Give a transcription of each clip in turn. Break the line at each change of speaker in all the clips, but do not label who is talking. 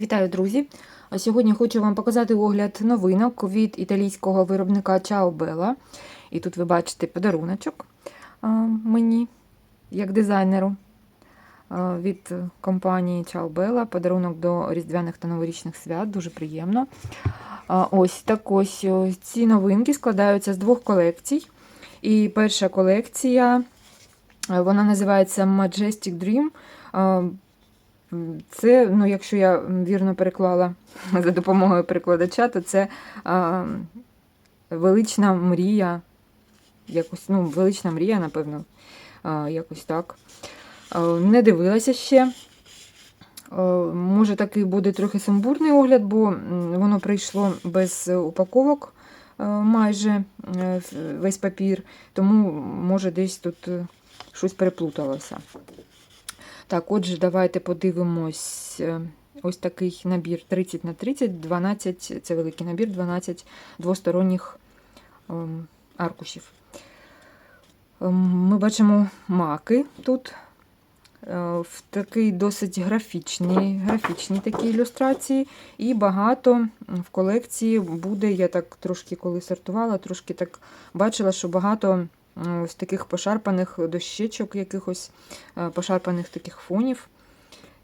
Вітаю, друзі! Сьогодні хочу вам показати огляд новинок від італійського виробника Ciao Bella. І тут ви бачите подаруночок мені, як дизайнеру від компанії Ciao Bella. Подарунок до різдвяних та новорічних свят, дуже приємно. Ось так ось ці новинки складаються з двох колекцій. І перша колекція вона називається Majestic Dream. Це, ну, якщо я вірно переклала за допомогою перекладача, то це а, велична мрія. Якось, ну, велична мрія, напевно, а, якось так. А, не дивилася ще. А, може, такий буде трохи сумбурний огляд, бо воно прийшло без упаковок майже е, весь папір, тому може десь тут е, щось переплуталося. Так, отже, давайте подивимось. е, Ось такий набір 30 на 30, 12, це великий набір, 12 двосторонніх ем, аркушів. Ем, Ми бачимо маки тут. е, В такий досить графічні, графічні такі ілюстрації. І багато в колекції буде, я так трошки коли сортувала, трошки так бачила, що багато ось таких пошарпаних дощечок, якихось е, пошарпаних таких фонів.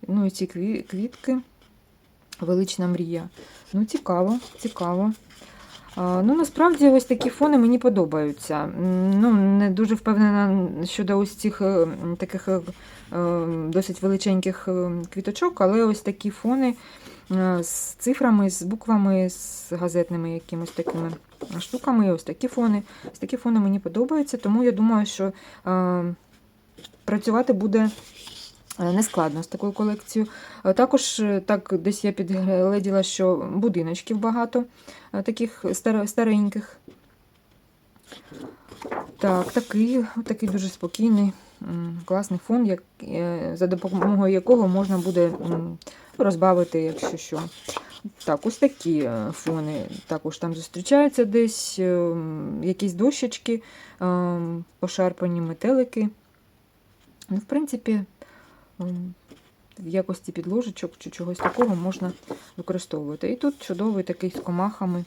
Ну і ці квітки. Велична мрія. Ну, цікаво, цікаво. Ну, насправді, ось такі фони мені подобаються. Ну, не дуже впевнена щодо ось цих е, таких е, досить величеньких квіточок, але ось такі фони з цифрами, з буквами, з газетними якимось такими штуками. Ось такі фони. Ось такі фони мені подобаються, тому я думаю, що е, працювати буде е, нескладно з такою колекцією. Е, Також е, так десь я підгледіла, що будиночків багато е, таких стареньких. Так, такий, такий дуже спокійний, класний фон, як, е, за допомогою якого можна буде розбавити, якщо що. Так, ось такі е, фони також там зустрічаються десь, е, якісь дощечки, е, пошарпані метелики. Ну, в принципі, в якості підложечок чи чогось такого можна використовувати. І тут чудовий такий з комахами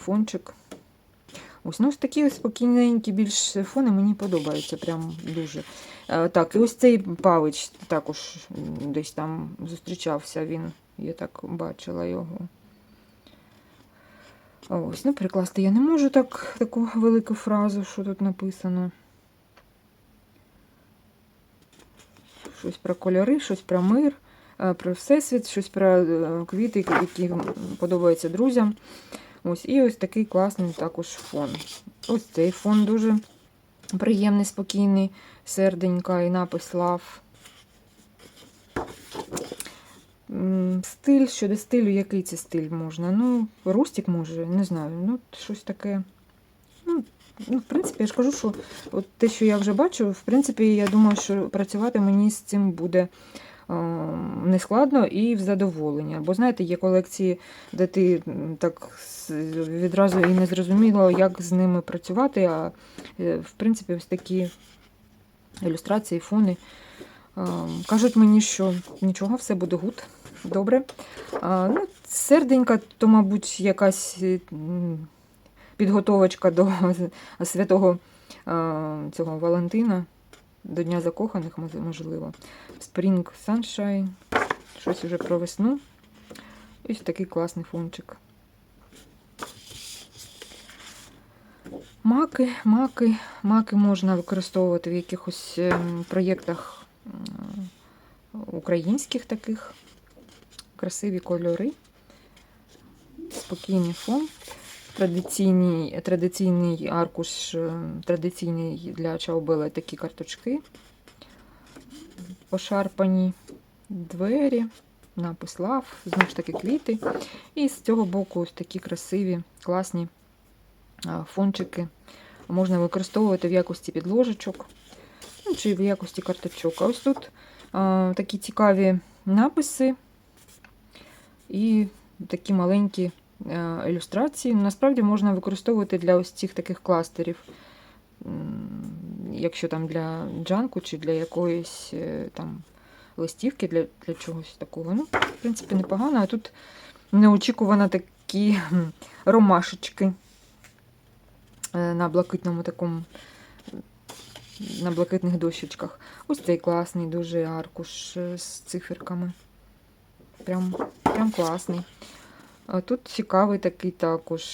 фончик. Ось, ну, ось такі спокійненькі більш фони мені подобаються прям дуже. Е, Так, і ось цей павич також десь там зустрічався він. Я так бачила його. Ось, ну, перекласти я не можу так, таку велику фразу, що тут написано. Щось про кольори, щось про мир, е, про всесвіт, щось про е, квіти, які подобаються друзям. Ось, і ось такий класний також фон. Ось цей фон дуже приємний, спокійний, серденька і напис лав. Стиль, щодо стилю, який це стиль можна? Ну, рустик може, не знаю. Ну, щось таке. Ну, ну, в принципі, я ж кажу, що от те, що я вже бачу, в принципі, я думаю, що працювати мені з цим буде нескладно і в задоволення. Бо знаєте, є колекції, де ти так відразу і не зрозуміло, як з ними працювати. А е, в принципі, ось такі ілюстрації, фони. е, Кажуть мені, що нічого, все буде гуд, добре. А, ну, серденька, то, мабуть, якась е, підготовочка до святого е, цього Валентина, до Дня закоханих, можливо. Spring Sunshine, щось уже про весну. Ось такий класний фончик. Маки, маки, маки можна використовувати в якихось ем, проєктах українських таких. Красиві кольори, спокійний фон. Традиційний, традиційний аркуш, е, традиційний для чаубела такі карточки. Пошарпані двері, напис лав, знову ж таки квіти. І з цього боку ось такі красиві, класні фончики. Можна використовувати в якості підложечок, ну, чи в якості карточок. А ось тут а, такі цікаві написи і такі маленькі ілюстрації. Насправді можна використовувати для ось цих таких кластерів. Якщо там для джанку чи для якоїсь е, там листівки для, для чогось такого. Ну, в принципі, непогано. А тут неочікувано такі ромашечки е, на блакитному такому, на блакитних дощечках. Ось цей класний дуже аркуш е, з циферками. Прям, прям класний. А тут цікавий такий також.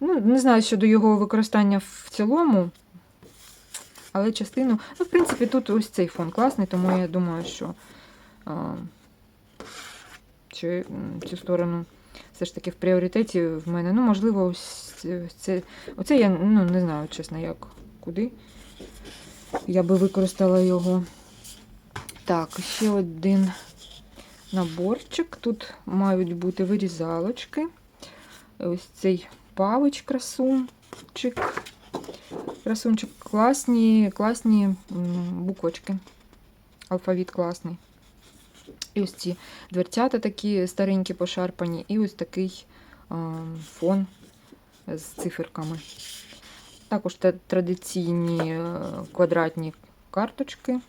Ну, не знаю щодо його використання в цілому, але частину. Ну, в принципі, тут ось цей фон класний, тому я думаю, що, а, м, цю сторону все ж таки в пріоритеті в мене. Ну, можливо, ось це. Оце я ну, не знаю, чесно, як, куди. Я би використала його. Так, ще один наборчик. Тут мають бути вирізалочки. Ось цей павич красунчик. Красунчик класні, класні буквочки. Алфавіт класний. І ось ці дверцята такі старенькі, пошарпані, і ось такий фон з циферками. Також та- традиційні е, квадратні карточки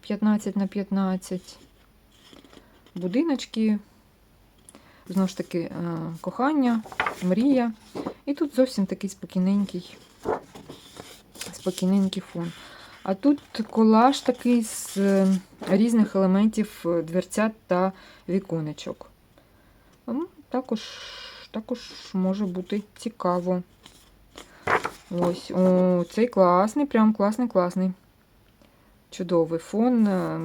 15 на 15 будиночки. Знову ж таки, е, кохання, мрія. І тут зовсім такий спокійненький, спокійненький фон. А тут колаж такий з е, різних елементів е, дверцят та віконечок. Також, також може бути цікаво. Ось, о, цей класний, прям класний, класний. Чудовий фон. е,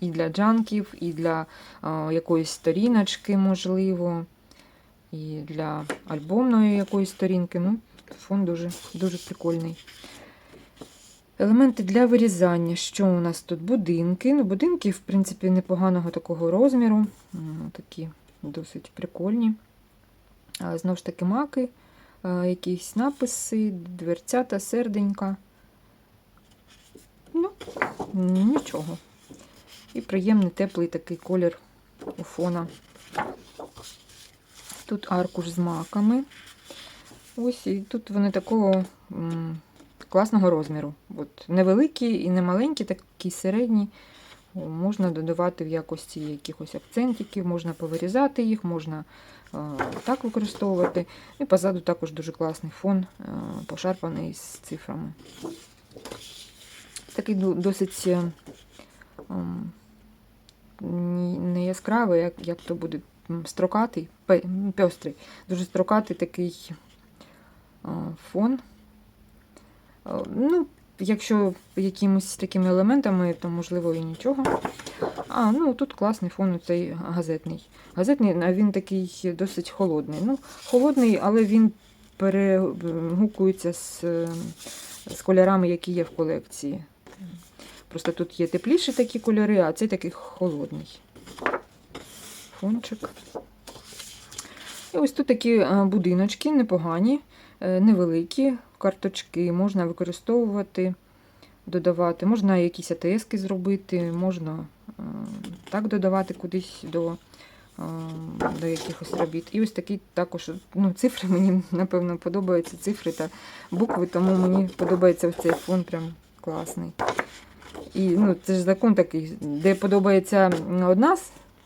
І для джанків, і для а, якоїсь сторіночки, можливо, і для альбомної якоїсь сторінки. Ну, фон дуже, дуже прикольний. Елементи для вирізання. Що у нас тут? Будинки. Ну, будинки, в принципі, непоганого такого розміру. Такі досить прикольні. Знову ж таки, маки, якісь написи, дверцята, серденька. Ну, нічого. І приємний теплий такий колір у фона. Тут аркуш з маками. Ось, і тут вони такого класного розміру. От, невеликі і не маленькі, такі середні. Можна додавати в якості якихось акцентиків, можна повирізати їх, можна е, так використовувати. І позаду також дуже класний фон, е, пошарпаний з цифрами. Такий досить е, ні- не яскравий, як, як то буде строкатий, пе- пестрий, дуже строкатий такий а, фон. А, Ну, якщо якимись такими елементами, то можливо і нічого. А, ну тут класний фон цей газетний. Газетний, він такий досить холодний. Ну, холодний, але він перегукується з, е, з кольорами, які є в колекції. Просто тут є тепліші такі кольори, а цей такий холодний. Фончик. І ось тут такі е, будиночки непогані, е, невеликі карточки, можна використовувати, додавати. Можна якісь АТСки зробити, можна е, так додавати кудись до, е, до якихось робіт. І ось такі також ну, цифри мені, напевно, подобаються цифри та букви, тому мені подобається ось цей фон прям класний. І ну, це ж закон такий, де подобається одна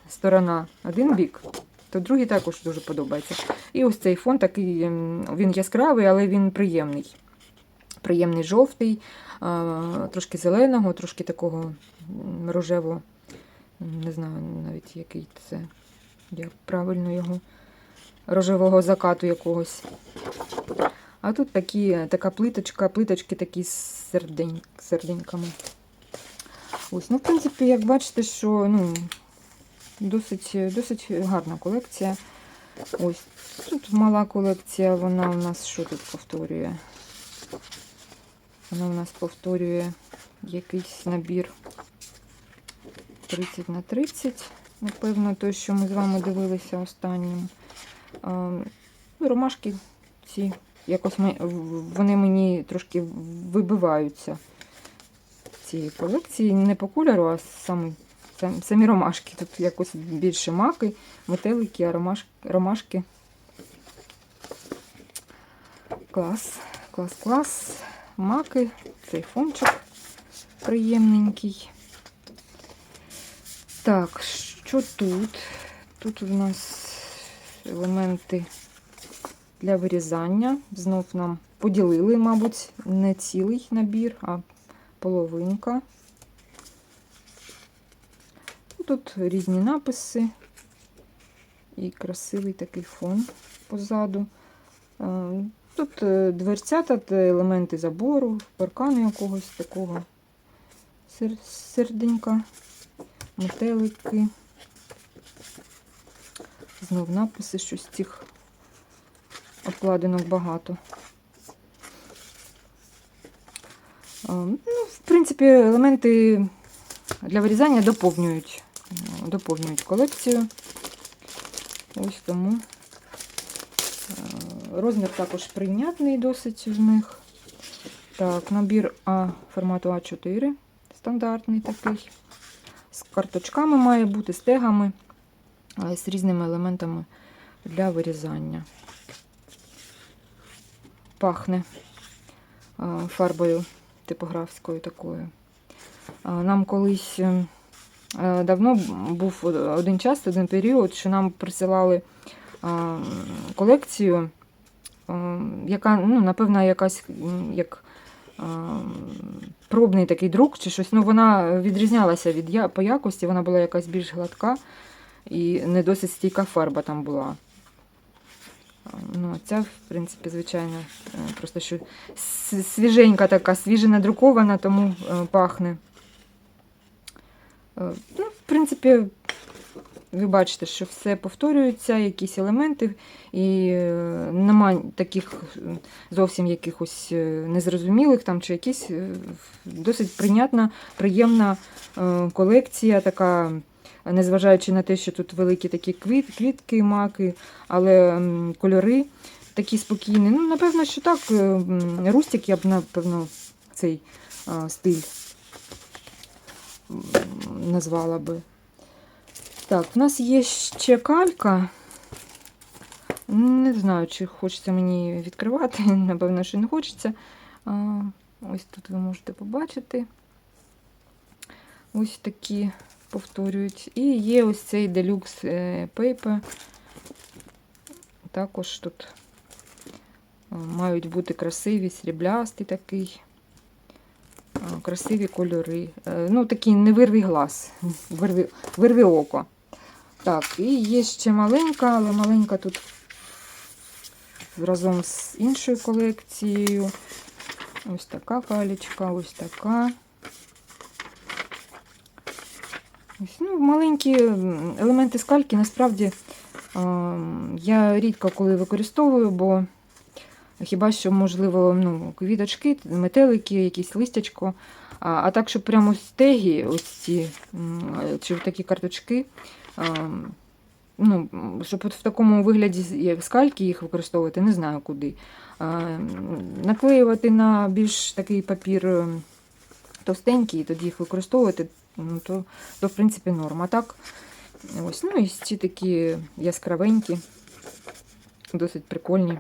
сторона, один бік, то другий також дуже подобається. І ось цей фон такий, ем, він яскравий, але він приємний. Приємний жовтий, трошки зеленого, трошки такого м, рожево, не знаю навіть який це, як правильно його, рожевого закату якогось. А тут такі, така плиточка, плиточки такі з сердень, серденьками. Ось, ну, в принципі, як бачите, що ну, досить, досить гарна колекція. Ось тут мала колекція, вона у нас що тут повторює? Вона у нас повторює якийсь набір 30 на 30. Напевно, той, що ми з вами дивилися останнім. Ну, ромашки ці якось ми, вони мені трошки вибиваються цієї колекції. Не по кольору, а самі, сам- самі ромашки. Тут якось більше маки, метелики, а ромаш, ромашки. Клас, клас, клас. Маки, цей фончик приємненький. Так, що тут? Тут у нас елементи для вирізання. Знов нам поділили, мабуть, не цілий набір, а половинка. Тут різні написи і красивий такий фон позаду. Е, Тут е, дверцята та елементи забору, паркану якогось такого серденька, метелики. Знов написи, що з цих обкладинок багато. Е, Ну, в принципі, елементи для вирізання доповнюють, доповнюють колекцію. Ось тому е, розмір також прийнятний досить в них. Так, набір А формату А4, стандартний такий. З карточками має бути, з тегами, з різними елементами для вирізання. Пахне е, фарбою типографською такою. Е, Нам колись е, е, давно був один час, один період, що нам присилали е, колекцію, е, яка, ну, напевно, якась як е, пробний такий друк чи щось. Ну, вона відрізнялася від по якості, вона була якась більш гладка і не досить стійка фарба там була. Е, Ну, ця, в принципі, звичайно, е, просто що свіженька така, свіже надрукована, тому е, пахне. Е, Ну, в принципі, ви бачите, що все повторюється, якісь елементи, і е, нема таких зовсім якихось е, незрозумілих там чи якісь досить прийнятна, приємна колекція, така, незважаючи на те, що тут великі такі квіт, квітки, маки, але кольори такі спокійні. Ну, напевно, що так. Рустик, я б, напевно, цей стиль назвала би. Так, в нас є ще калька. Не знаю, чи хочеться мені відкривати. Напевно, що не хочеться. Ось тут ви можете побачити. Ось такі повторюють. І є ось цей Deluxe е, Paper. Також тут е, мають бути красиві, сріблястий такий. Е, Красиві кольори. Е, Ну, такий не вирві глаз, вирві, вирві око. Так, і є ще маленька, але маленька тут разом з іншою колекцією. Ось така калічка, ось така. Ось, ну, маленькі елементи скальки насправді я рідко коли використовую, бо хіба що, можливо, ну, квіточки, метелики, якісь листячко. А, а так, щоб прямо стегі, ось ці, чи такі карточки, ну, щоб от в такому вигляді, як скальки їх використовувати, не знаю куди. Наклеювати на більш такий папір ем, товстенький, і тоді їх використовувати, ну, то, то в принципі норм. А так, ось, ну і ці такі яскравенькі, досить прикольні.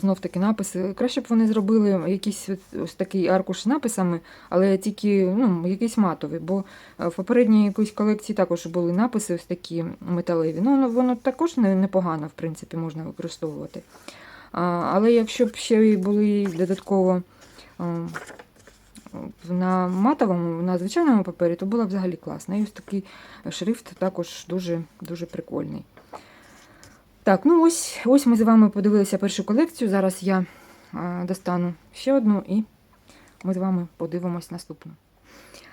Знов таки написи. Краще б вони зробили якийсь ось такий аркуш з написами, але тільки ну, якийсь матовий, бо е, в попередній якоїсь колекції також були написи ось такі металеві. Ну, воно, також непогано, в принципі, можна використовувати. Але якщо б ще й були додатково на матовому, на звичайному папері, то було б взагалі класно. І ось такий шрифт також дуже, дуже прикольний. Так, ну ось, ось ми з вами подивилися першу колекцію. Зараз я достану ще одну і ми з вами подивимось наступну.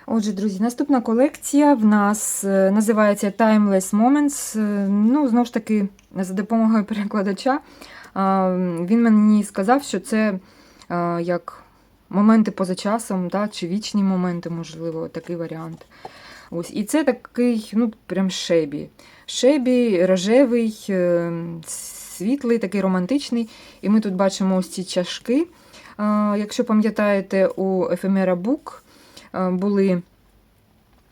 Отже, друзі, наступна колекція в нас е, називається Timeless Moments. Е, Ну, знову ж таки, за допомогою перекладача. Він мені сказав, що це як моменти поза часом, да, чи вічні моменти, можливо, такий варіант. Ось. І це такий, ну, прям шебі. Шебі, рожевий, е, світлий, такий романтичний. І ми тут бачимо ось ці чашки. Якщо пам'ятаєте, у Ефемера Book е, були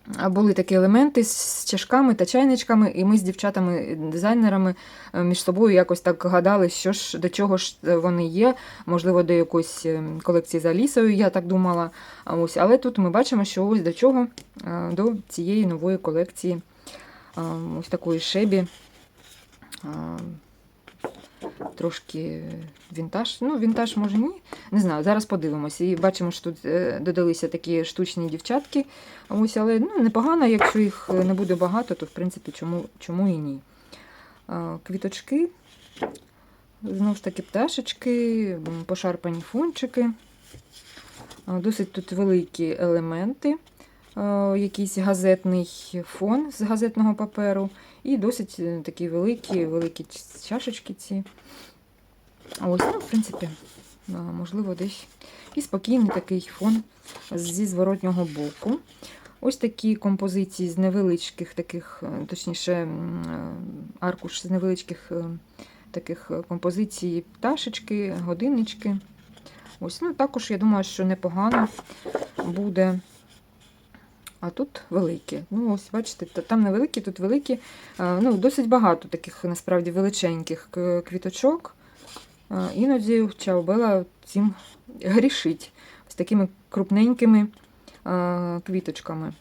Були такі елементи з чашками та чайничками, і ми з дівчатами-дизайнерами е, між собою якось так гадали, що ж до чого ж вони є. Можливо, до якоїсь е, колекції за лісою, я так думала. Ось, але тут ми бачимо, що ось до чого е, до цієї нової колекції е, ось такої шебі. Е, Трошки вінтаж. Ну, вінтаж може ні. Не знаю, зараз подивимося. І бачимо, що тут е, додалися такі штучні дівчатки. Ось, але ну, непогано, якщо їх не буде багато, то в принципі чому, чому і ні. Квіточки, знову ж таки, пташечки, пошарпані фончики. А, Досить тут великі елементи, якийсь газетний фон з газетного паперу, і досить е, такі великі, великі чашечки ці. Ось, ну, в принципі, можливо, десь і спокійний такий фон зі зворотнього боку. Ось такі композиції з невеличких таких, е, точніше, е, аркуш з невеличких е, таких е, композицій пташечки, годиннички. Ось, ну також я думаю, що непогано буде. А тут великі. Ну, ось, бачите, там невеликі, тут великі. Е, Ну, досить багато таких насправді величеньких квіточок. Е, Іноді Чаобела цим грішить з такими крупненькими е, квіточками.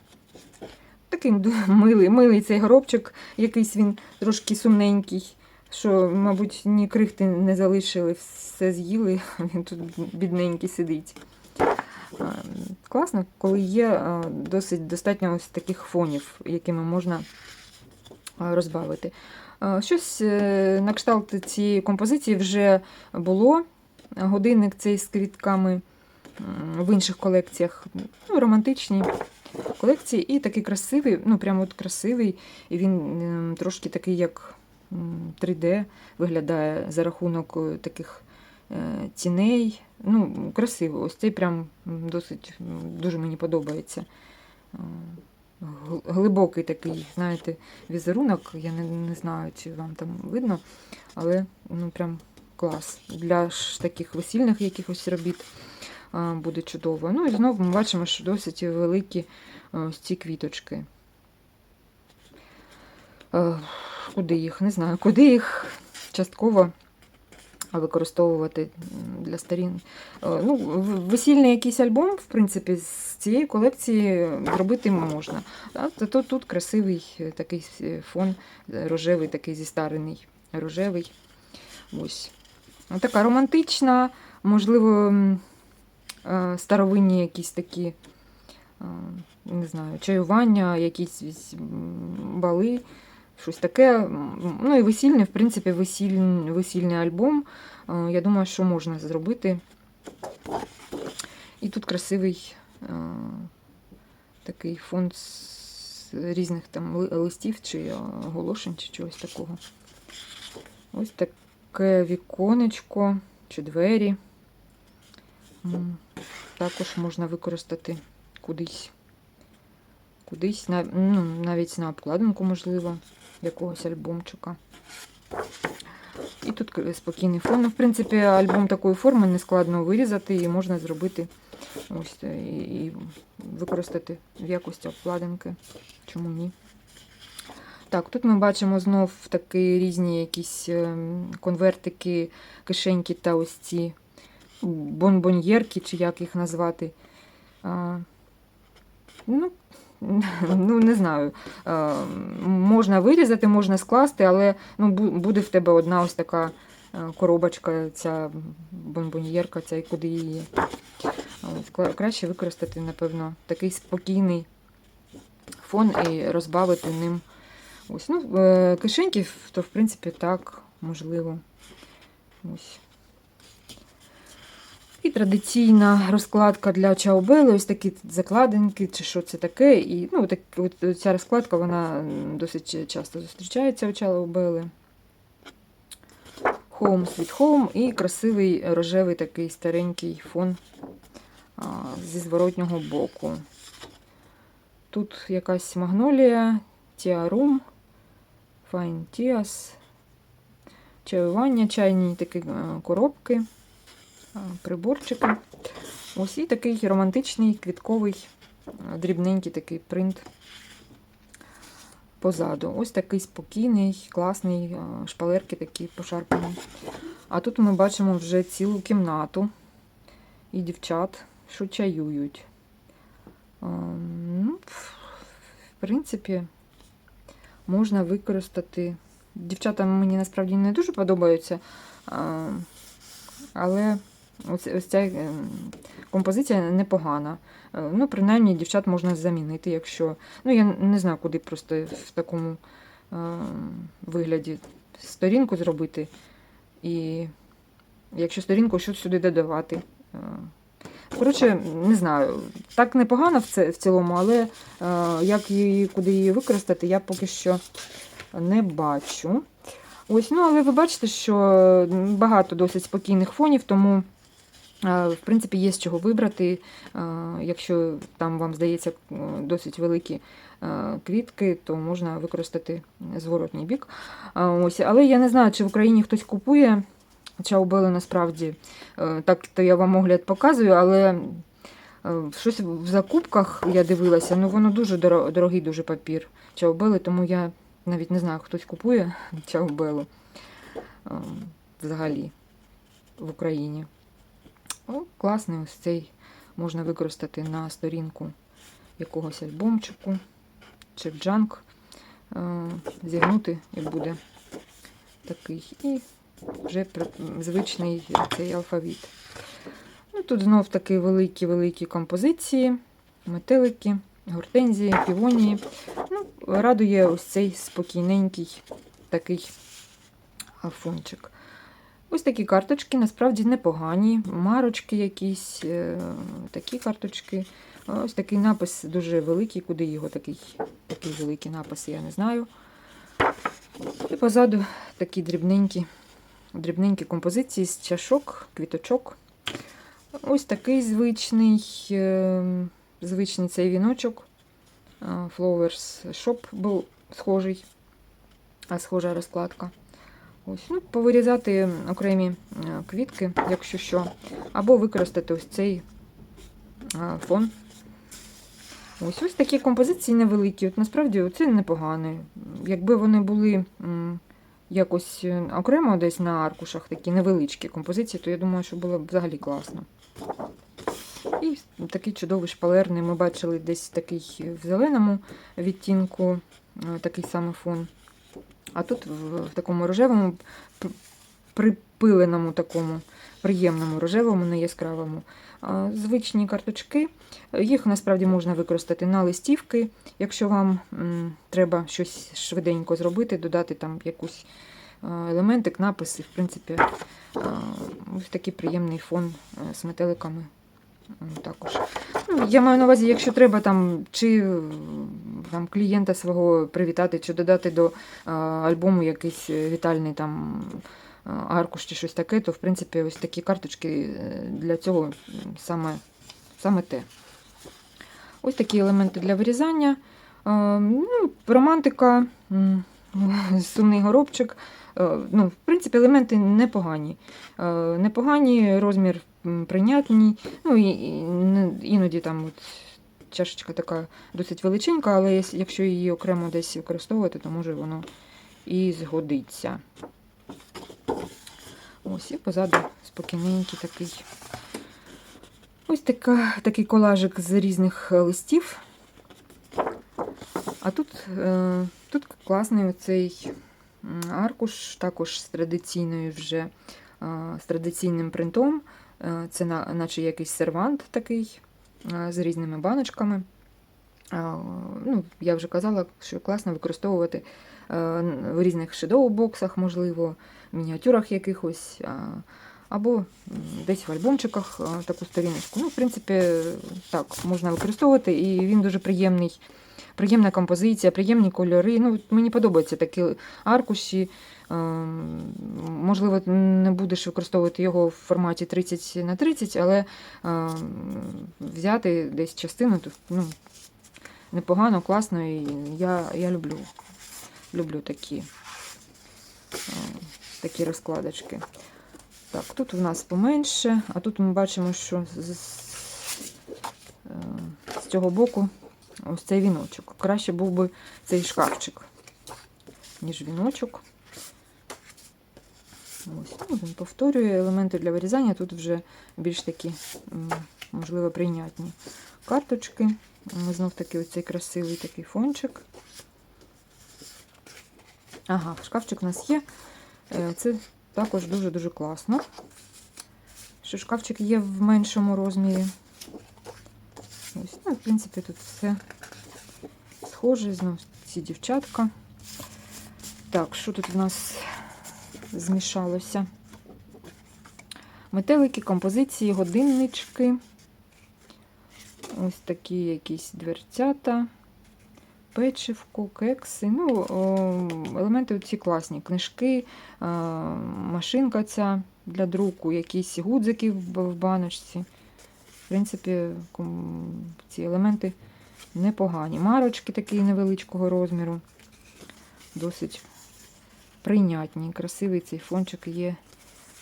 Такий милий, милий цей горобчик, якийсь він трошки сумненький, що, мабуть, ні крихти не залишили, все з'їли, він тут бідненький сидить. Е, Класно, коли є е, досить достатньо ось таких фонів, якими можна е, розбавити. Щось на кшталт цієї композиції вже було. Годинник цей з квітками в інших колекціях. Ну, романтичні колекції. І такий красивий, ну прямо от красивий. І він трошки такий, як 3D виглядає за рахунок таких тіней. Ну, красиво. Ось цей прям досить дуже мені подобається. Е, Глибокий такий, знаєте, візерунок. Я не, не знаю, чи вам там видно, але ну прям клас. Для ж таких весільних якихось робіт буде чудово. Ну і знову ми бачимо, що досить великі ось ці квіточки. Е, Куди їх? Не знаю, куди їх частково використовувати для сторін. Е, Ну, весільний якийсь альбом, в принципі, з цієї колекції зробити можна. Тут, тут красивий е, такий е, фон рожевий, такий зістарений рожевий. Ось. Ну, Така романтична, можливо, старовинні якісь такі, не знаю, чаювання, якісь бали, щось таке. Ну і весільний, в принципі, весільний, весільний альбом. Е, Я думаю, що можна зробити. І тут красивий е, такий фон з різних там листів чи оголошень, чи чогось такого. Ось таке віконечко чи двері. Також можна використати кудись. Кудись, ну, навіть на обкладинку, можливо, якогось альбомчика. І тут спокійний фон. Ну, в принципі, альбом такої форми не складно вирізати і можна зробити ось е, і, використати в якості обкладинки. Чому ні? Так, тут ми бачимо знов такі різні якісь ем, конвертики, кишеньки та ось ці бонбоньєрки, чи як їх назвати. Ну, ну, не знаю. А, можна вирізати, можна скласти, але ну, буде в тебе одна ось така е, коробочка, ця бонбоньєрка, ця і куди її. Краще використати, напевно, такий спокійний фон і розбавити ним. Ось, ну, е, кишеньки, то в принципі так, можливо. Ось. І традиційна розкладка для чаобели, ось такі закладинки, чи що це таке. І ну, так, от, ця розкладка вона досить часто зустрічається у чаобели. Home Sweet Home і красивий рожевий такий старенький фон а, зі зворотнього боку. Тут якась магнолія, тіарум, Fine Tears, чаювання, чайні такі е, коробки, а, приборчики. Ось і такий романтичний квітковий дрібненький такий принт позаду. Ось такий спокійний, класний, шпалерки такі пошарпані. А тут ми бачимо вже цілу кімнату і дівчат, що чаюють. Ну, в принципі, можна використати. Дівчата мені насправді не дуже подобаються, але ось, ось ця е, композиція непогана. Е, Ну, принаймні, дівчат можна замінити, якщо. Ну, я не знаю, куди просто в такому е, вигляді сторінку зробити. І якщо сторінку, що сюди додавати. Е, Коротше, не знаю, так непогано в, це, в цілому, але е, як її, куди її використати, я поки що не бачу. Ось, ну, але ви бачите, що багато досить спокійних фонів, тому, в принципі, є з чого вибрати. Е, Якщо там вам здається е, досить великі е, квітки, то можна використати зворотній бік. Е, Ось, але я не знаю, чи в Україні хтось купує чаубели насправді. Е, Так, то я вам огляд показую, але е, щось в закупках я дивилася, ну воно дуже дорогий дуже папір чаубели, тому я навіть не знаю, хтось купує чаубелу е, взагалі в Україні. О, класний ось цей можна використати на сторінку якогось альбомчику чи в джанк. Е, Зігнути і буде такий. І вже звичний цей алфавіт. Ну, тут знов таки великі-великі композиції, метелики, гортензії, півонії. Ну, радує ось цей спокійненький такий фончик. Ось такі карточки насправді непогані. Марочки якісь, е, такі карточки. Ось такий напис дуже великий, куди його такий, такий великий напис, я не знаю. І позаду такі дрібненькі дрібненькі композиції з чашок, квіточок. Ось такий звичний, е, звичний цей віночок. Flowers Shop був схожий, а схожа розкладка. Ось, ну, повирізати окремі е, квітки, якщо що, або використати ось цей е, фон. Ось ось такі композиції невеликі. От насправді це непогано. Якби вони були якось е, окремо десь на аркушах такі невеличкі композиції, то я думаю, що було б взагалі класно. І такий чудовий шпалерний. Ми бачили десь такий в зеленому відтінку, такий самий фон. А тут в, такому рожевому, припиленому, такому приємному рожевому, не яскравому. Звичні карточки. Їх насправді можна використати на листівки, якщо вам треба щось швиденько зробити, додати там якусь елементик, написи. В принципі, ось такий приємний фон е, з метеликами. Також. Ну, я маю на увазі, якщо треба там, чи е, там, клієнта свого привітати, чи додати до е, альбому якийсь е, вітальний там аркуш чи щось таке, то в принципі ось такі карточки для цього саме, саме те. Ось такі елементи для вирізання. Ну, романтика, сумний горобчик. Е, Ну, в принципі, елементи непогані. Е, Непогані, розмір прийнятний. Ну, і, іноді там от чашечка така досить величенька, але якщо її окремо десь використовувати, то може воно і згодиться. Ось, і позаду спокійненький такий. Ось така, такий колажик з різних е, листів. А тут, тут класний оцей аркуш, також з традиційною вже з традиційним принтом. Е, Це наче якийсь сервант такий з різними баночками. Ну, я вже казала, що класно використовувати е, в різних шедоу-боксах, можливо, мініатюрах якихось, або десь в альбомчиках е, таку сторіночку. Ну, в принципі, так, можна використовувати, і він дуже приємний. Приємна композиція, приємні кольори. Ну, мені подобаються такі аркуші. Ем, Можливо, не будеш використовувати його в форматі 30 на 30, але ем, взяти десь частину то, ну, непогано, класно, і я, я люблю, люблю такі, е, такі розкладочки. Так, тут у нас поменше, а тут ми бачимо, що з, е, з цього боку ось цей віночок. Краще був би цей шкафчик, ніж віночок. Ось, ну, він повторює елементи для вирізання. Тут вже більш такі, можливо, прийнятні карточки. Знов таки оцей красивий такий фончик. Ага, шкафчик у нас є. Е, Це також дуже-дуже класно. Що шкафчик є в меншому розмірі. Ось, ну, в принципі, тут все схоже, знов ці дівчатка. Так, що тут в нас змішалося? Метелики, композиції, годиннички. Ось такі якісь дверцята, печивко, кекси. Ну, о, елементи ці класні. Книжки, е, машинка ця для друку, якісь гудзики в баночці. Принципі, ці елементи непогані. Марочки такі невеличкого розміру. Досить прийнятні. Красивий цей фончик є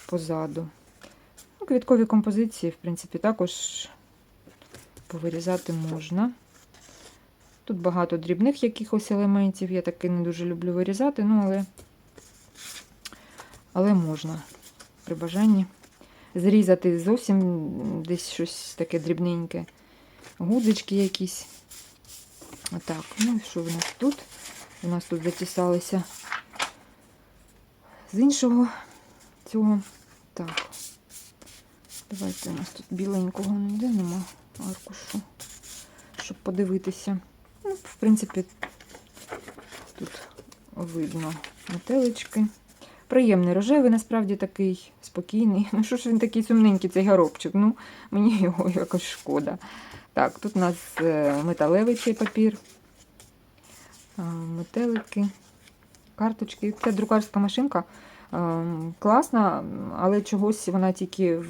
позаду. Ну, квіткові композиції, в принципі, також повирізати можна. Тут багато дрібних якихось елементів. Я таки не дуже люблю вирізати, ну але, але можна при бажанні зрізати зовсім десь щось таке дрібненьке. Гудзички якісь. Отак, ну що в нас тут? У нас тут затісалися з іншого цього. Так. Давайте у нас тут біленького ніде нема аркушу, щоб подивитися. Ну, в принципі, тут видно метелички. Приємний рожевий, насправді такий спокійний. Ну що ж він такий сумненький, цей горобчик? Ну, мені його якось шкода. Так, тут у нас е, металевий цей папір, метелики, карточки. Це друкарська машинка. е, Класна, але чогось вона тільки в,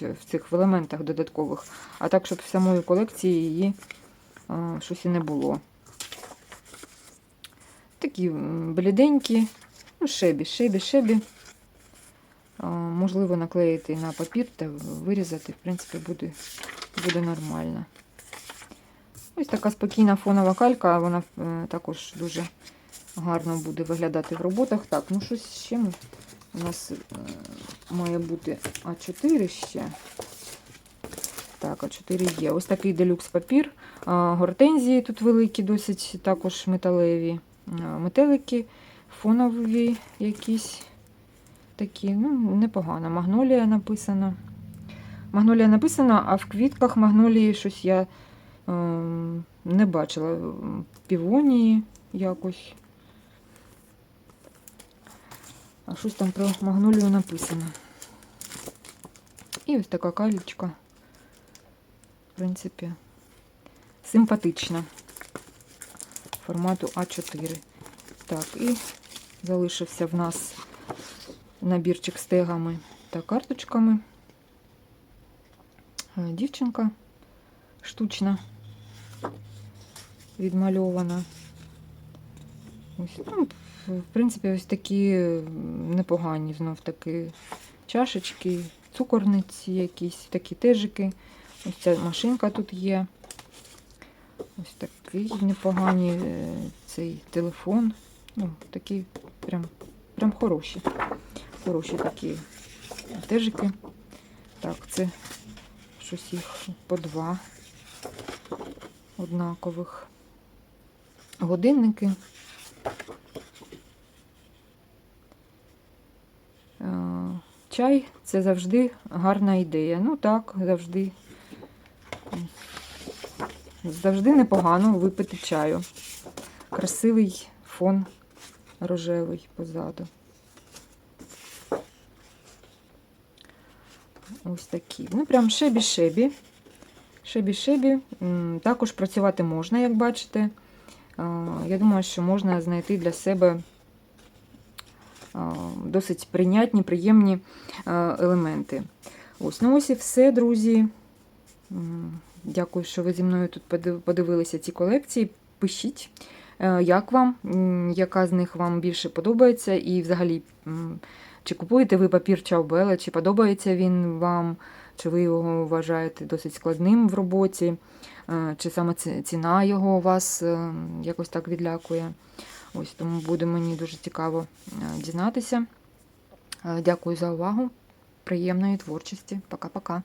в цих в елементах додаткових. А так, щоб в самої колекції її е, щось і не було. Такі бліденькі, ну, шебі, шебі, шебі. Можливо, наклеїти на папір та вирізати, в принципі, буде, буде нормально. Ось така спокійна фонова калька, вона е, також дуже гарно буде виглядати в роботах. Так, ну щось ще у нас е, має бути А4 ще. Так, А4 є. Ось такий делюкс папір. Гортензії тут великі, досить також металеві. Метелики, фонові якісь такі. Ну, непогано. Магнолія написана. Магнолія написана, а в квітках магнолії щось я е, не бачила. Півонії якось. А щось там про магнолію написано. І ось така калічка. В принципі, симпатична. Формату А4. Так, і залишився в нас набірчик з тегами та карточками. Е, Дівчинка штучна, відмальована. Ось, ну, в принципі, ось такі непогані знов таки чашечки, цукорниці якісь, такі тежики. Ось ця машинка тут є. Ось такий непоганий е, цей телефон. Ну, такі прям, прям хороші. Хороші такі тежики. Так, це щось їх по два однакових. Годинники. Е, Чай це завжди гарна ідея. Ну так, завжди. Завжди непогано випити чаю. Красивий фон рожевий позаду. Ось такі. Ну, прям шебі-шебі. Шебі-шебі. Також працювати можна, як бачите. Я думаю, що можна знайти для себе досить прийнятні, приємні елементи. Ось, ну ось і все, друзі. Дякую, що ви зі мною тут подивилися ці колекції. Пишіть, як вам, яка з них вам більше подобається, і взагалі, чи купуєте ви папір Чаубела, чи подобається він вам, чи ви його вважаєте досить складним в роботі, е, чи саме ціна його вас е, якось так відлякує. Ось тому буде мені дуже цікаво е, дізнатися. Е, Дякую за увагу. Приємної творчості. Пока-пока.